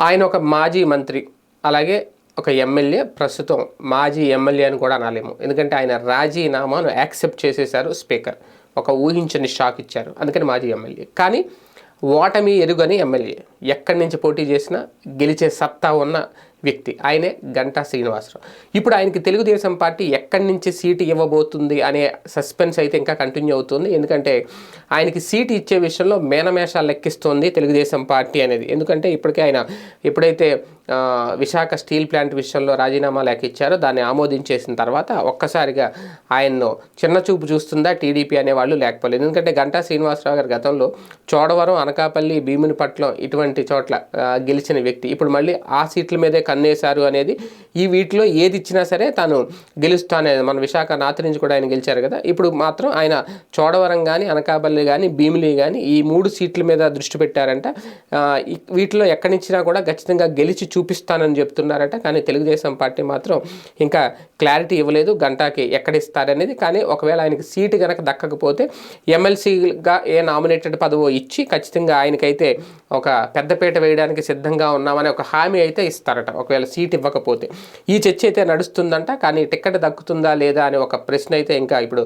ఆయన ఒక మాజీ మంత్రి అలాగే ఒక ఎమ్మెల్యే ప్రస్తుతం మాజీ ఎమ్మెల్యే అని కూడా అనలేము. ఎందుకంటే ఆయన రాజీనామాను యాక్సెప్ట్ చేసేశారు స్పీకర్. ఒక ఊహించని షాక్ ఇచ్చారు. అందుకని మాజీ ఎమ్మెల్యే. కానీ ఓటమి ఎరుగని ఎమ్మెల్యే. ఎక్కడి నుంచి పోటీ చేసినా గెలిచే సత్తా ఉన్న వ్యక్తి. ఆయనే గంటా శ్రీనివాసరావు. ఇప్పుడు ఆయనకి తెలుగుదేశం పార్టీ ఎక్కడి నుంచి సీటు ఇవ్వబోతుంది అనే సస్పెన్స్ అయితే ఇంకా కంటిన్యూ అవుతుంది. ఎందుకంటే ఆయనకి సీటు ఇచ్చే విషయంలో మేనమేషాలు లెక్కిస్తోంది తెలుగుదేశం పార్టీ అనేది. ఎందుకంటే ఇప్పటికే ఆయన ఎప్పుడైతే విశాఖ స్టీల్ ప్లాంట్ విషయంలో రాజీనామా లేఖ ఇచ్చారో దాన్ని ఆమోదించేసిన తర్వాత ఒక్కసారిగా ఆయన్ను చిన్న చూపు చూస్తుందా టీడీపీ అనేవాళ్ళు లేకపోలేదు. ఎందుకంటే గంటా శ్రీనివాసరావు గారు గతంలో చోడవరం అనకాపల్లి భీమునిపట్నం ఇటువంటి చోట్ల గెలిచిన వ్యక్తి. ఇప్పుడు మళ్ళీ ఆ సీట్ల మీదే అన్నేశారు అనేది ఈ వీటిలో ఏది ఇచ్చినా సరే తాను గెలుస్తానే. మన విశాఖ నాతి నుంచి కూడా ఆయన గెలిచారు కదా. ఇప్పుడు మాత్రం ఆయన చోడవరం కానీ అనకాపల్లి కానీ భీమిలి కానీ ఈ మూడు సీట్ల మీద దృష్టి పెట్టారంట. వీటిలో ఎక్కడి నుంచినా కూడా ఖచ్చితంగా గెలిచి చూపిస్తానని చెప్తున్నారట. కానీ తెలుగుదేశం పార్టీ మాత్రం ఇంకా క్లారిటీ ఇవ్వలేదు. గంటాకి ఎక్కడ ఇస్తారనేది. కానీ ఒకవేళ ఆయనకి సీటు కనుక దక్కకపోతే ఎమ్మెల్సీగా ఏ నామినేటెడ్ పదవో ఇచ్చి ఖచ్చితంగా ఆయనకైతే ఒక పెద్దపేట వేయడానికి సిద్ధంగా ఉన్నామని ఒక హామీ అయితే ఇస్తారట. ఒకవేళ సీట్ ఇవ్వకపోతే. ఈ చర్చ అయితే నడుస్తుందంట కానీ టికెట్ దక్కుతుందా లేదా అనే ఒక ప్రశ్న అయితే ఇంకా ఇప్పుడు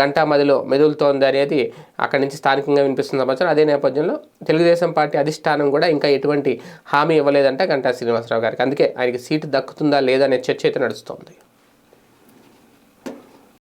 గంటా మదిలో మెదులుతోంది అనేది అక్కడి నుంచి స్థానికంగా వినిపిస్తున్న సమాచారం. అదే నేపథ్యంలో తెలుగుదేశం పార్టీ అధిష్టానం కూడా ఇంకా ఎటువంటి హామీ ఇవ్వలేదంట గంటా శ్రీనివాసరావు గారికి. అందుకే ఆయనకి సీటు దక్కుతుందా లేదా అనే చర్చ అయితే నడుస్తోంది.